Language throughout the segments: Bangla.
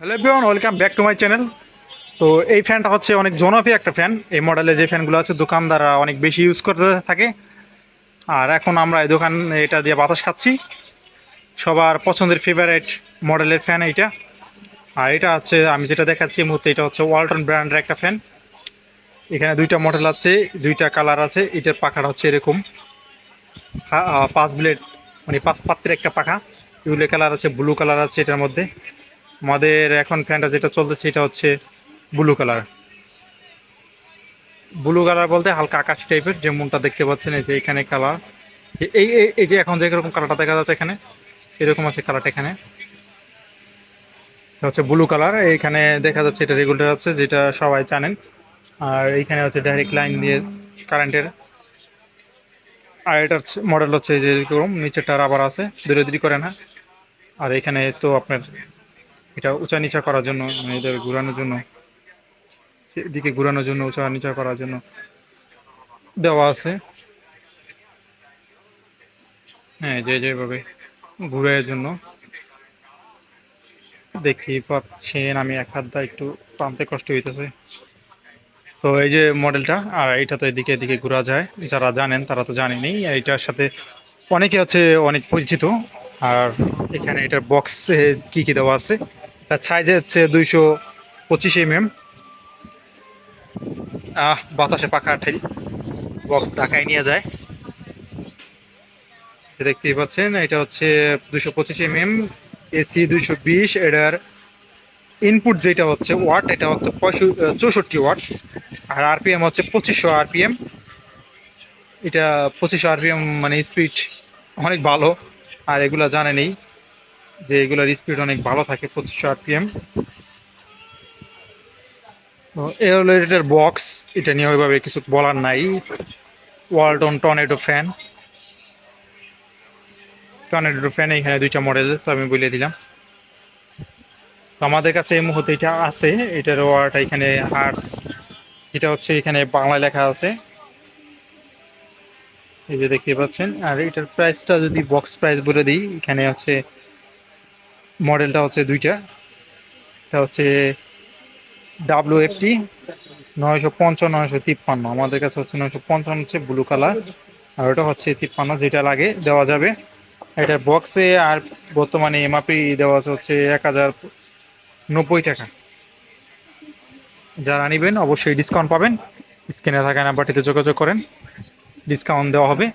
Hello everyone welcome back to my channel তো এই ফ্যানটা হচ্ছে অনেক জনপ্রিয় একটা ফ্যান। এই মডেলে যে ফ্যানগুলো আছে, দোকানদাররা অনেক বেশি ইউজ করতে থাকে। আর এখন আমরা এই দোকান, এটা দিয়ে বাতাস খাচ্ছি। সবার পছন্দের ফেভারেট মডেলের ফ্যান এইটা। আর এটা হচ্ছে, আমি যেটা দেখাচ্ছি এই মুহূর্তে, এটা হচ্ছে ওয়ালটন ব্র্যান্ডের একটা ফ্যান। এখানে দুইটা মডেল আছে, দুইটা কালার আছে। এটার পাখাটা হচ্ছে এরকম। পাঁচ ব্লেড মানে পাঁচ পাত্রের একটা পাখা। ইউলে কালার আছে ব্লু কালার আছে এটার মধ্যে। আমাদের এখন ফ্যানটা যেটা চলতেছে এটা হচ্ছে ব্লু কালার ব্লু কালার বলতে হালকা আকাশি টাইপের যে মনটা দেখতে পাচ্ছেন, এই যে এখানে কালার এই, এই- যে এখন যে এরকম কালারটা দেখা যাচ্ছে এখানে, এরকম আছে কালারটা এখানে। হচ্ছে ব্লু কালার এইখানে দেখা যাচ্ছে এটা রেগুলেটর আছে, যেটা সবাই জানেন। আর এইখানে হচ্ছে ডাইরেক্ট লাইন দিয়ে কারেন্টের আর এটার মডেল হচ্ছে যে এরকম, নিচেরটা রাবার আছে দূরে দূরি করে না। আর এখানে তো আপনার এটা উঁচা নিচা করার জন্য মানে এটা ঘুরানোর জন্য, এদিকে ঘুরানোর জন্য উঁচা নিচা করার জন্য দেওয়া আছে। হ্যাঁ যে যেভাবে ঘুরের জন্য। দেখতেই পাচ্ছেন আমি এক হাত একটু টানতে কষ্ট হইতেছে। তো এই যে মডেলটা, আর এইটা তো এদিকে এদিকে ঘোরা যায়। যারা জানেন তারা তো জানেনি এইটার সাথে অনেকে আছে অনেক পরিচিত। আর এখানে এটার বক্সে কি কি দেওয়া আছে? তার সাইজে হচ্ছে দুইশো পঁচিশ এম এম বাতাসে পাখা ঠেল। বক্স ঢাকায় নিয়ে যায়। দেখতেই পাচ্ছেন, এটা হচ্ছে দুশো পঁচিশ এম এম এসি দুইশো বিশ, এটার ইনপুট যেটা হচ্ছে ওয়াট এটা হচ্ছে চৌষট্টি ওয়াট আর আরপিএম হচ্ছে পঁচিশশো আরপিএম এটা পঁচিশশো আরপিএম মানে স্পিড অনেক ভালো, আর এগুলো জানেনই যে এগুলোর স্পিড অনেক ভালো থাকে, পঁচিশশো আরপিএম এটার বক্স এটা নিয়ে ওইভাবে কিছু বলার নাই। Walton tornado fan tornado fan এখানে দুইটা মডেল তো আমি বলে দিলাম। তো আমাদের কাছে এই মুহূর্তে এটা আছে, এটার ওয়ার্ড এখানে আর্টস এটা হচ্ছে এখানে বাংলায় লেখা আছে। এই যে দেখতে পাচ্ছেন, আর এটার প্রাইসটা যদি বক্স প্রাইস বলে দিই, এখানে হচ্ছে মডেলটা হচ্ছে দুইটা। এটা হচ্ছে ডাব্লিউ এফটি নয়শো পঞ্চান্ন, নয়শো তিপ্পান্ন। আমাদের কাছে হচ্ছে নয়শো পঞ্চান্ন হচ্ছে ব্লু কালার আর ওটা হচ্ছে তিপ্পান্ন, যেটা লাগে দেওয়া যাবে। এটার বক্সে আর বর্তমানে এমআরপি দেওয়া আছে হচ্ছে এক হাজার নব্বই টাকা। যারা নেবেন অবশ্যই ডিসকাউন্ট পাবেন। স্ক্রিনে থাকা নাম্বারটিতে যোগাযোগ করেন। ডিসকাউন্ট দেওয়া হবে।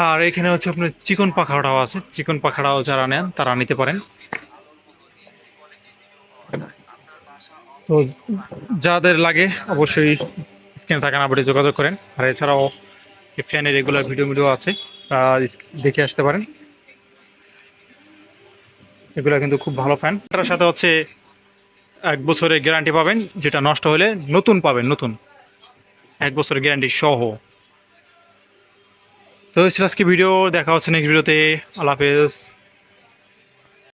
আর এখানে হচ্ছে আপনার চিকন পাখাটাও আছে। চিকন পাখাটাও যারা নেন, তারা নিতে পারেন। তো যাদের লাগে অবশ্যই স্ক্রিনে থাকা নাম্বারে যোগাযোগ করেন। আর এছাড়াও ফ্যানের রেগুলার ভিডিও ভিডিও আছে দেখে আসতে পারেন। এগুলো কিন্তু খুব ভালো ফ্যান তার সাথে হচ্ছে এক বছরের গ্যারান্টি পাবেন, যেটা নষ্ট হলে নতুন পাবেন, নতুন। এক বছরের গ্যারান্টি সহ। তো ছিল আজকে ভিডিও দেখা হচ্ছে নেক্সট ভিডিওতে আল্লাহ হাফেজ।